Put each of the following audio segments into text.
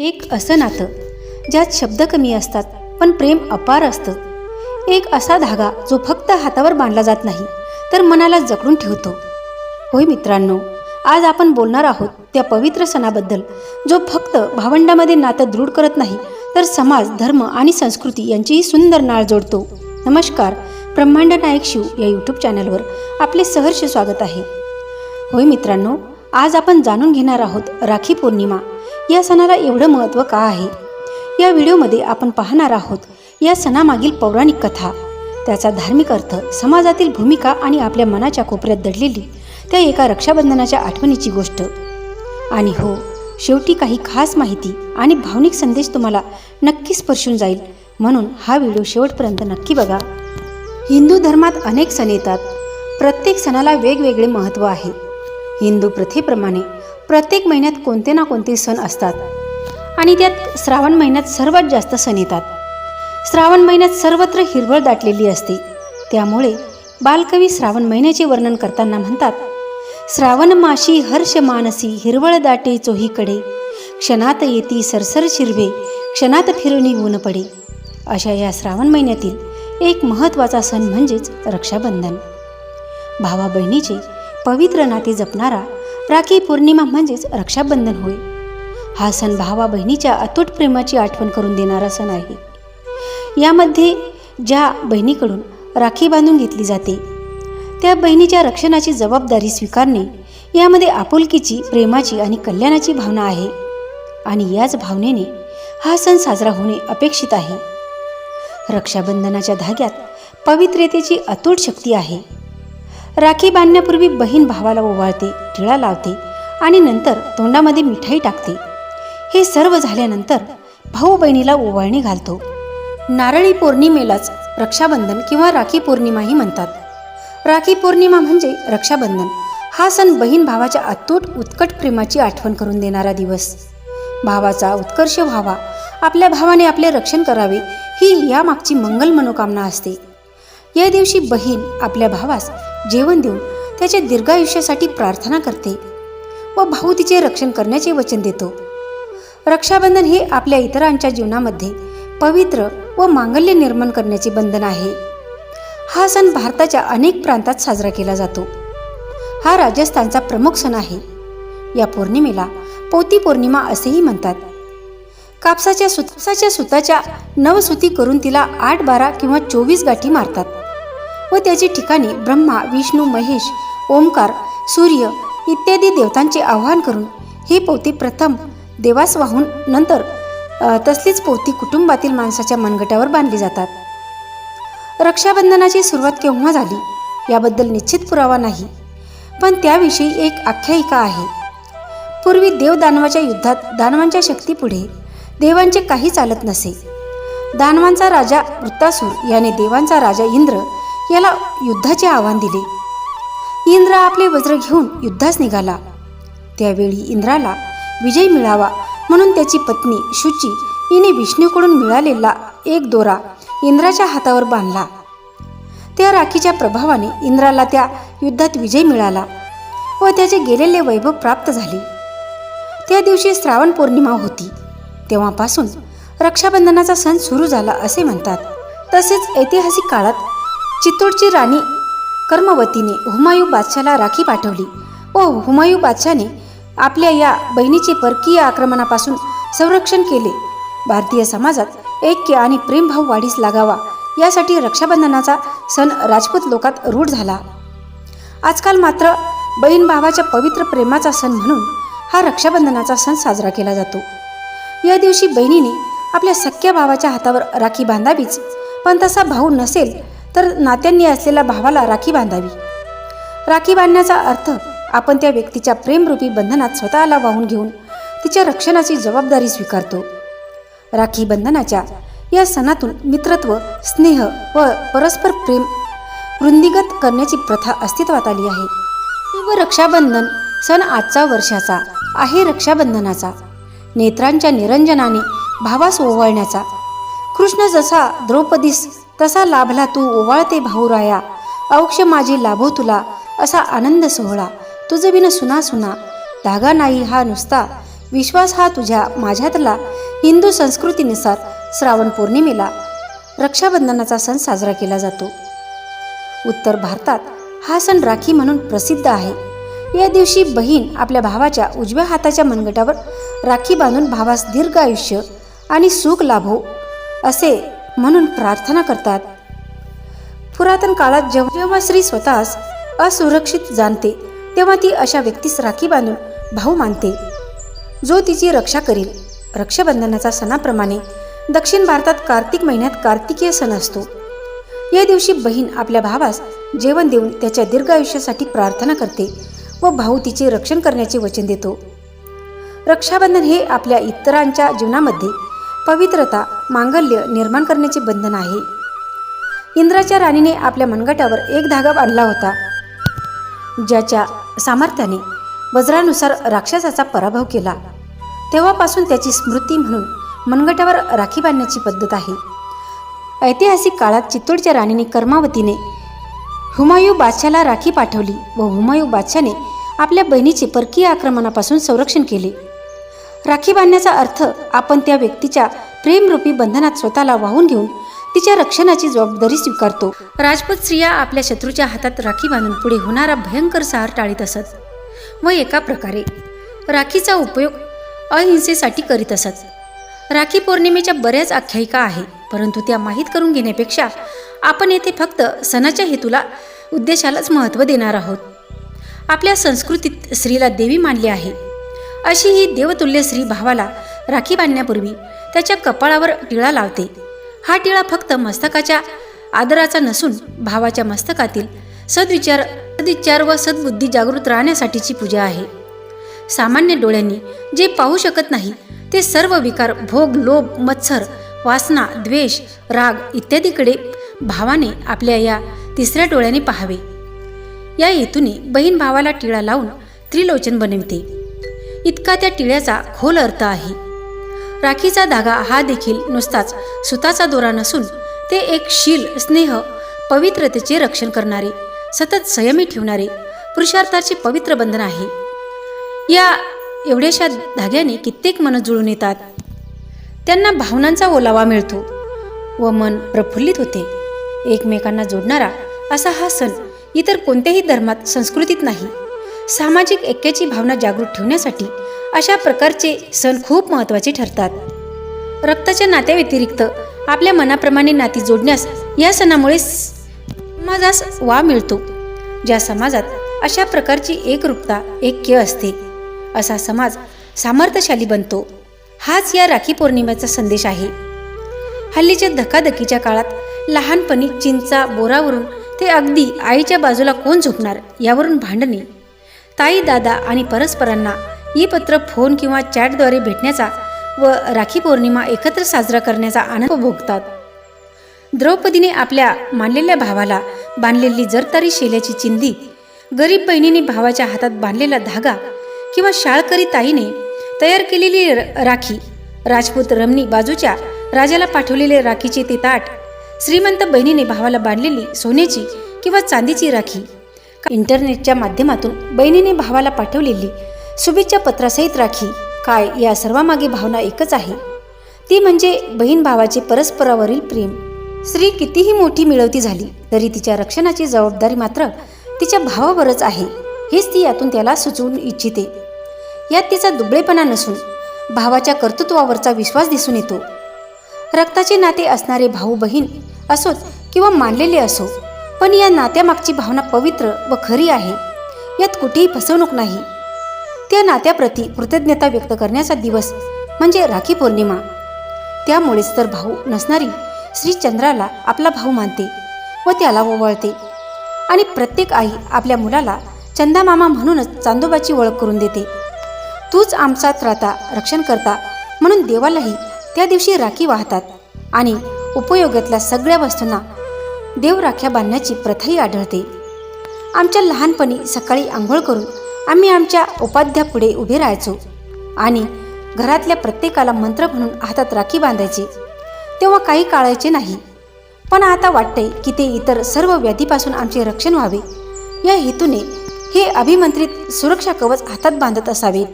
एक असं नातं ज्यात शब्द कमी असतात पण प्रेम अपार असतं. एक असा धागा जो फक्त हातावर बांधला जात नाही तर मनाला जकडून ठेवतो. होय मित्रांनो आज आपण बोलणार आहोत त्या पवित्र सणाबद्दल जो फक्त भावंडामध्ये नातं दृढ करत नाही तर समाज धर्म आणि संस्कृती यांचीही सुंदर नाळ जोडतो. नमस्कार ब्रह्मांड नायक शिव या यूट्यूब चॅनलवर आपले सहर्ष स्वागत आहे. होय मित्रांनो आज आपण जाणून घेणार आहोत राखी पौर्णिमा या सणाला एवढं महत्त्व का आहे? या व्हिडिओमध्ये आपण पाहणार आहोत या सणामागील पौराणिक कथा. त्याचा धार्मिक अर्थ समाजातील भूमिका आणि आपल्या मनाच्या कोपऱ्यात दडलेली त्या एका रक्षाबंधनाच्या आठवणीची गोष्ट. आणि हो शेवटी काही खास माहिती आणि भावनिक संदेश तुम्हाला नक्की स्पर्शून जाईल. म्हणून हा व्हिडिओ शेवटपर्यंत नक्की बघा. हिंदू धर्मात अनेक सण येतात. प्रत्येक सणाला वेगवेगळे महत्त्व आहे. हिंदू प्रथेप्रमाणे प्रत्येक महिन्यात कोणते ना कोणते सण असतात. आणि त्यात श्रावण महिन्यात सर्वात जास्त सण येतात. श्रावण महिन्यात सर्वत्र हिरवळ दाटलेली असते. त्यामुळे बालकवी श्रावण महिन्याचे वर्णन करताना म्हणतात श्रावण माशी हर्ष मानसी हिरवळ दाटे चोहीकडे. क्षणात येती सरसर शिरवे क्षणात फिरणी ऊन पडे. अशा या श्रावण महिन्यातील एक महत्त्वाचा सण म्हणजेच रक्षाबंधन. भावा बहिणीचे पवित्र नाते जपणारा राखी पौर्णिमा म्हणजेच रक्षाबंधन होय. हा सण भावा बहिणीच्या अतूट प्रेमाची आठवण करून देणारा सण आहे. यामध्ये ज्या बहिणीकडून राखी बांधून घेतली जाते त्या बहिणीच्या रक्षणाची जबाबदारी स्वीकारणे यामध्ये आपुलकीची प्रेमाची आणि कल्याणाची भावना आहे आणि याच भावनेने हा सण साजरा होणे अपेक्षित आहे. रक्षाबंधनाच्या धाग्यात पवित्रतेची अतूट शक्ती आहे. राखी बांधण्यापूर्वी बहीण भावाला ओवाळते टिळा लावते आणि नंतर तोंडामध्ये मिठाई टाकते. हे सर्व झाल्यानंतर भाऊ बहिणीला ओवाळणी घालतो. नारळी पौर्णिमेलाच रक्षाबंधन किंवा राखी पौर्णिमाही म्हणतात. राखी पौर्णिमा म्हणजे रक्षाबंधन. हा सण बहीण भावाच्या अतूट उत्कट प्रेमाची आठवण करून देणारा दिवस. भावाचा उत्कर्ष व्हावा आपल्या भावाने आपले रक्षण करावे ही यामागची मंगल मनोकामना असते. या दिवशी बहीण आपल्या भावास जेवण देऊन त्याच्या दीर्घायुष्यासाठी प्रार्थना करते व भाऊ तिचे रक्षण करण्याचे वचन देतो. रक्षाबंधन हे आपल्या इतरांच्या जीवनामध्ये पवित्र व मांगल्य निर्माण करण्याचे बंधन आहे. हा सण भारताच्या अनेक प्रांतात साजरा केला जातो. हा राजस्थानचा प्रमुख सण आहे. या पौर्णिमेला पोती पौर्णिमा असेही म्हणतात. कापसाच्या सुताच्या सुताच्या नवसुती करून तिला आठ बारा किंवा चोवीस गाठी मारतात. व त्याची ठिकाणी ब्रह्मा विष्णू महेश ओंकार सूर्य इत्यादी देवतांचे आवाहन करून ही पोती प्रथम देवास वाहून नंतर तसलीच पोती कुटुंबातील माणसाच्या मनगटावर बांधली जातात. रक्षाबंधनाची सुरुवात केव्हा झाली याबद्दल निश्चित पुरावा नाही पण त्याविषयी एक आख्यायिका आहे. पूर्वी देव दानवाच्या युद्धात दानवांच्या शक्तीपुढे देवांचे काही चालत नसे. दानवांचा राजा वृत्तासूर याने देवांचा राजा इंद्र याला युद्धाचे आव्हान दिले. इंद्र आपले वज्र घेऊन युद्धास निघाला. त्यावेळी इंद्राला विजय मिळावा म्हणून त्याची पत्नी शुची हिने विष्णूकडून मिळालेला एक दोरा इंद्राच्या हातावर बांधला. त्या राखीच्या प्रभावाने इंद्राला त्या युद्धात विजय मिळाला व त्याचे गेलेले वैभव प्राप्त झाले. त्या दिवशी श्रावण पौर्णिमा होती. तेव्हापासून रक्षाबंधनाचा सण सुरू झाला असे म्हणतात. तसेच ऐतिहासिक काळात चित्तूरची राणी कर्मवतीने हुमायू बादशाला राखी पाठवली व हुमायू बादशाने आपल्या या बहिणीचे परकीय आक्रमणापासून संरक्षण केले. भारतीय समाजात ऐक्य आणि प्रेमभाव वाढीस लागावा यासाठी रक्षाबंधनाचा सण राजपूत लोकात रूढ झाला. आजकाल मात्र बहीण भावाच्या पवित्र प्रेमाचा सण म्हणून हा रक्षाबंधनाचा सण साजरा केला जातो. या दिवशी बहिणीने आपल्या सख्या भावाच्या हातावर राखी बांधावीच पण तसा भाऊ नसेल तर नात्यांनी असलेल्या भावाला राखी बांधावी. राखी बांधण्याचा अर्थ आपण त्या व्यक्तीच्या प्रेमरूपी बंधनात स्वतःला वाहून घेऊन तिच्या रक्षणाची जबाबदारी स्वीकारतो. राखी बंधनाच्या या सणातून मित्रत्व स्नेह व परस्पर प्रेम वृंदीगत करण्याची प्रथा अस्तित्वात आली आहे. व रक्षाबंधन सण आजचा वर्षाचा आहे रक्षाबंधनाचा. नेत्रांच्या निरंजनाने भावास ओवाळण्याचा. कृष्ण जसा द्रौपदीस तसा लाभला तू ओवाळते भाऊराया? औक्ष माझी लाभो तुला असा आनंद सोहळा. तुझं बिन सुना सुना धागा नाही हा नुसता. विश्वास हा तुझ्या माझ्यातला. हिंदू संस्कृतीनुसार श्रावण पौर्णिमेला रक्षाबंधनाचा सण साजरा केला जातो. उत्तर भारतात हा सण राखी म्हणून प्रसिद्ध आहे. या दिवशी बहीण आपल्या भावाच्या उजव्या हाताच्या मनगटावर राखी बांधून भावास दीर्घ आयुष्य आणि सुख लाभो असे म्हणून प्रार्थना करतात. पुरातन काळात जेव्हा जेव्हा स्त्री स्वतःस असुरक्षित जाणते तेव्हा ती अशा व्यक्तीस राखी बांधून भाऊ मानते जो तिची रक्षा करील. रक्षाबंधनाचा सणाप्रमाणे दक्षिण भारतात कार्तिक महिन्यात कार्तिकीय सण असतो. या दिवशी बहीण आपल्या भावास जेवण देऊन त्याच्या दीर्घ आयुष्यासाठी प्रार्थना करते व भाऊ तिचे रक्षण करण्याचे वचन देतो. रक्षाबंधन हे आपल्या इतरांच्या जीवनामध्ये पवित्रता मांगल्य निर्माण करण्याचे बंधन आहे. इंद्राच्या राणीने आपल्या मनगटावर एक धागा बांधला होता. ज्याच्या सामर्थ्याने वज्रानुसार राक्षसाचा पराभव केला. तेव्हापासून त्याची स्मृती म्हणून मनगटावर राखी बांधण्याची पद्धत आहे. ऐतिहासिक काळात चित्तोडच्या राणीने कर्मावतीने हुमायू बादशाला राखी पाठवली व हुमायू बादशाने आपल्या बहिणीचे परकीय आक्रमणापासून संरक्षण केले. राखी बांधण्याचा अर्थ आपण त्या व्यक्तीच्या प्रेमरूपी बंधनात स्वतःला वाहून घेऊन तिच्या रक्षणाची जबाबदारी स्वीकारतो. राजपूत स्त्रिया आपल्या शत्रूच्या हातात राखी बांधून पुढे होणारा भयंकर सहार टाळीत असत व एका प्रकारे राखीचा उपयोग अहिंसेसाठी करीत असत. राखी पौर्णिमेच्या बऱ्याच आख्यायिका आहे परंतु त्या माहीत करून घेण्यापेक्षा आपण येथे फक्त सणाच्या हेतूला उद्देशालाच महत्त्व देणार आहोत. आपल्या संस्कृतीत स्त्रीला देवी मानली आहे. अशी ही देवतुल्य स्त्री भावाला राखी बांधण्यापूर्वी त्याच्या कपाळावर टिळा लावते. हा टिळा फक्त मस्तकाच्या आदराचा नसून भावाच्या मस्तकातील सद्विचार सद्विचार व सद्बुद्धी जागृत राहण्यासाठीची पूजा आहे. सामान्य डोळ्यांनी जे पाहू शकत नाही ते सर्व विकार भोग लोभ मत्सर वासना द्वेष राग इत्यादीकडे भावाने आपल्या या तिसऱ्या डोळ्याने पाहावे. या हेतूने बहीण भावाला टिळा लावून त्रिलोचन बनविते. इतका त्या टिळ्याचा खोल अर्थ आहे. राखीचा धागा हा देखील नुसताच सुताचा दोरा नसून ते एक शील स्नेह पवित्रतेचे रक्षण करणारे सतत संयमी ठेवणारे पुरुषार्थाचे पवित्र बंधन आहे. या एवढ्याशा धाग्याने कित्येक मन जुळून येतात. त्यांना भावनांचा ओलावा मिळतो व मन प्रफुल्लित होते. एकमेकांना जोडणारा असा हा सण इतर कोणत्याही धर्मात संस्कृतीत नाही. सामाजिक ऐक्याची भावना जागृत ठेवण्यासाठी अशा प्रकारचे सण खूप महत्त्वाचे ठरतात. रक्ताच्या नात्याव्यतिरिक्त आपल्या मनाप्रमाणे नाती जोडण्यास या सणामुळे समाजास वा मिळतो. ज्या समाजात अशा प्रकारची एकरूपता ऐक्य असते असा समाज सामर्थ्यशाली बनतो. हाच या राखी पौर्णिमेचा संदेश आहे. हल्लीच्या धकाधकीच्या काळात लहानपणी चिंचा बोरावरून ते अगदी आईच्या बाजूला कोण झोपणार यावरून भांडणे. ताई दादा आणि परस्परांना ई पत्र फोन किंवा चॅटद्वारे भेटण्याचा व राखी पौर्णिमा एकत्र साजरा करण्याचा आनंद भोगतात. द्रौपदीने आपल्या मानलेल्या भावाला बांधलेली जरतारी शेल्याची चिंदी गरीब बहिणीने भावाच्या हातात बांधलेला धागा किंवा शाळकरी ताईने तयार केलेली राखी राजपूत रमणी बाजूच्या राजाला पाठवलेले राखीचे ते ताट श्रीमंत बहिणीने भावाला बांधलेली सोन्याची किंवा चांदीची राखी इंटरनेटच्या माध्यमातून बहिणीने भावाला पाठवलेली शुभेच्छा पत्रासहित राखी. काय या सर्वामागे भावना एकच आहे. ती म्हणजे बहीण भावाचे परस्परावरील प्रेम. स्त्री कितीही मोठी मिळवती झाली तरी तिच्या रक्षणाची जबाबदारी मात्र तिच्या भावावरच आहे हेच ती यातून त्याला सुचवून इच्छिते. यात तिचा दुबळेपणा नसून भावाच्या कर्तृत्वावरचा विश्वास दिसून येतो. रक्ताचे नाते असणारे भाऊ बहीण असोत किंवा मानलेले असो पण या नात्यामागची भावना पवित्र व खरी आहे. यात कुठेही फसवणूक नाही. त्या नात्याप्रती कृतज्ञता व्यक्त करण्याचा दिवस म्हणजे राखी पौर्णिमा. त्यामुळेच तर भाऊ नसणारी श्री चंद्राला आपला भाऊ मानते व त्याला ओवाळते आणि प्रत्येक आई आपल्या मुलाला चंदामामा म्हणूनच चांदोबाची ओळख करून देते. तूच आमचा त्राता रक्षण करता म्हणून देवालाही त्या दिवशी राखी वाहतात आणि उपयोगातल्या सगळ्या वस्तूंना देव राख्या बांधण्याची प्रथाही आढळते. आमच्या लहानपणी सकाळी आंघोळ करून आम्ही आमच्या उपाध्यापुढे उभे राहायचो. आणि घरातल्या प्रत्येकाला मंत्र म्हणून हातात राखी बांधायची. तेव्हा काही काळायचे नाही. पण आता वाटते की ते इतर सर्व व्याधीपासून आमचे रक्षण व्हावे. या हेतूने हे अभिमंत्रित सुरक्षा कवच हातात बांधत असावेत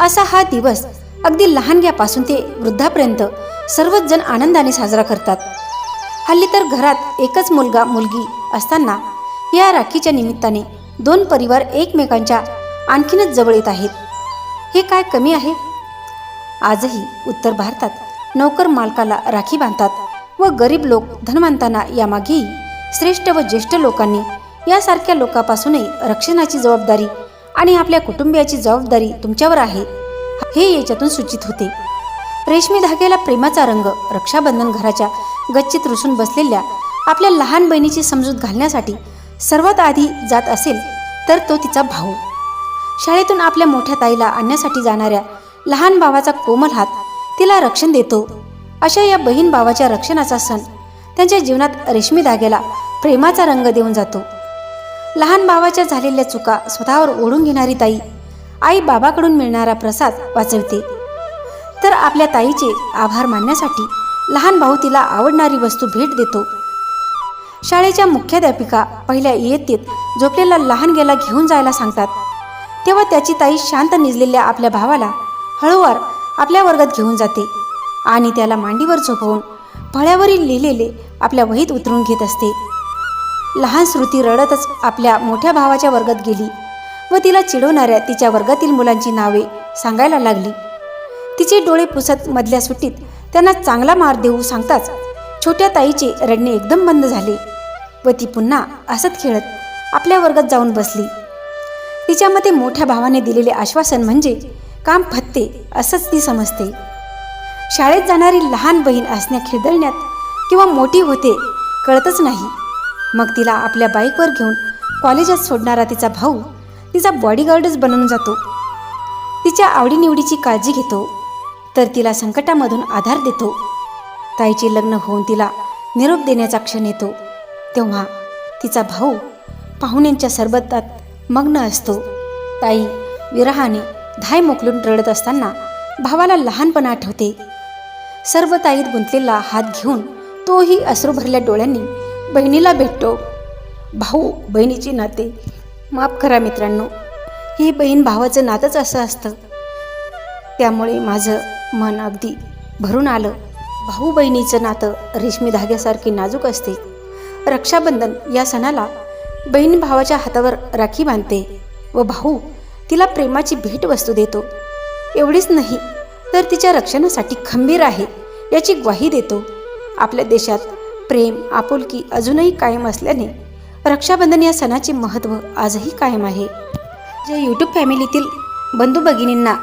असा हा दिवस अगदी लहानग्यापासून ते वृद्धापर्यंत सर्वच जण आनंदाने साजरा करतात. हल्ली तर घरात एकच मुलगा मुलगी असताना या राखीच्या निमित्ताने दोन परिवार एकमेकांच्या आणखीनच जवळ येत आहेत. हे काय कमी आहे? आजही उत्तर भारतात नोकर मालकाला राखी बांधतात व गरीब लोक धनवंतांना यामागेही श्रेष्ठ व ज्येष्ठ लोकांनी यासारख्या लोकांपासूनही रक्षणाची जबाबदारी आणि आपल्या कुटुंबियाची जबाबदारी तुमच्यावर आहे हे याच्यातून सूचित होते. रेशमी धाग्याला प्रेमाचा रंग रक्षाबंधन घराच्या गच्चीत रुसून बसलेल्या आपल्या लहान बहिणीची समजूत घालण्यासाठी सर्वात आधी जात असेल तर तो तिचा भाऊ. शाळेतून आपल्या मोठ्या ताईला आणण्यासाठी जाणाऱ्या लहान भावाचा कोमल हात तिला रक्षण देतो. अशा या बहीण भावाच्या रक्षणाचा सण त्यांच्या जीवनात रेशमी धाग्याला प्रेमाचा रंग देऊन जातो. लहान भावाच्या झालेल्या चुका स्वतःवर ओढून घेणारी ताई आई बाबाकडून मिळणारा प्रसाद वाचवते. तर आपल्या ताईचे आभार मानण्यासाठी लहान भाऊ तिला आवडणारी वस्तू भेट देतो. शाळेच्या मुख्याध्यापिका पहिल्या इयत्तेत झोपलेला लहान गेला घेऊन जायला सांगतात. तेव्हा त्याची ताई शांत निजलेल्या आपल्या भावाला हळूवार आपल्या वर्गात घेऊन जाते आणि त्याला मांडीवर झोपवून फळ्यावरील लिहिलेले आपल्या वहीत उतरून घेत असते. लहान श्रुती रडतच आपल्या मोठ्या भावाच्या वर्गात गेली व तिला चिडवणाऱ्या तिच्या वर्गातील मुलांची नावे सांगायला लागली. तिचे डोळे पुसत मधल्या सुट्टीत त्यांना चांगला मार देऊ सांगताच छोट्या ताईचे रडणे एकदम बंद झाले व ती पुन्हा हसत खेळत आपल्या वर्गात जाऊन बसली. तिच्या मते मोठ्या भावाने दिलेले आश्वासन म्हणजे काम फत्ते असंच ती समजते. शाळेत जाणारी लहान बहीण असण्या खिदळण्यात किंवा मोठी होते कळतच नाही. मग तिला आपल्या बाईकवर घेऊन कॉलेजात सोडणारा तिचा भाऊ तिचा बॉडीगार्डच बनून जातो. तिच्या आवडीनिवडीची काळजी घेतो. तर तिला संकटामधून आधार देतो. ताईचे लग्न होऊन तिला निरोप देण्याचा क्षण येतो. तेव्हा तिचा भाऊ पाहुण्यांच्या सरबतात मग्न असतो. ताई विरहाने धाय मोकलून रडत असताना भावाला लहानपण आठवते. सर्व ताईत गुंतलेला हात घेऊन तोही अश्रू भरल्या डोळ्यांनी बहिणीला भेटतो. भाऊ बहिणीचे नाते माफ करा मित्रांनो. ही बहीण भावाचं नातंच असं असतं. त्यामुळे माझं मन अगदी भरून आलं. भाऊ बहिणीचं नातं रेशमी धाग्यासारखे नाजूक असते. रक्षाबंधन या सणाला बहीण भावाच्या हातावर राखी बांधते व भाऊ तिला प्रेमाची भेटवस्तू देतो. एवढीच नाही तर तिच्या रक्षणासाठी खंबीर आहे याची ग्वाही देतो. आपल्या देशात प्रेम आपुलकी अजूनही कायम असल्याने रक्षाबंधन या सणाचे महत्त्व आजही कायम आहे. ज्या यूट्यूब फॅमिलीतील बंधू भगिनींना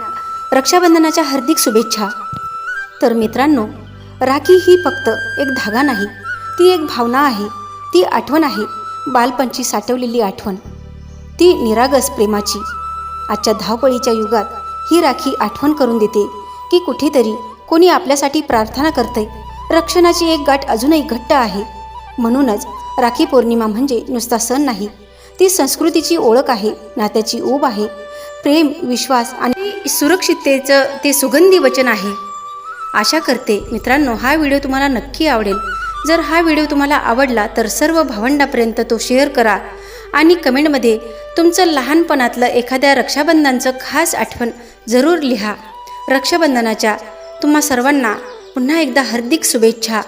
रक्षाबंधनाच्या हार्दिक शुभेच्छा. तर मित्रांनो राखी ही फक्त एक धागा नाही ती एक भावना आहे ती आठवण आहे बालपणची साठवलेली आठवण. ती निरागस प्रेमाची. आजच्या धावपळीच्या युगात ही राखी आठवण करून देते की कुठेतरी कोणी आपल्यासाठी प्रार्थना करते रक्षणाची एक गाठ अजूनही घट्ट आहे. म्हणूनच राखी पौर्णिमा म्हणजे नुसता सण नाही ती संस्कृतीची ओळख आहे नात्याची ऊब आहे. प्रेम विश्वास आणि सुरक्षिततेचं ते सुगंधी वचन आहे. आशा करते मित्रांनो हा व्हिडिओ तुम्हाला नक्की आवडेल. जर हा व्हिडिओ तुम्हाला आवडला तर सर्व भावंडापर्यंत तो शेअर करा आणि कमेंटमध्ये तुमचं लहानपणातलं एखाद्या रक्षाबंधनाचं खास आठवण जरूर लिहा. रक्षाबंधनाच्या तुम्हा सर्वांना पुन्हा एकदा हार्दिक शुभेच्छा.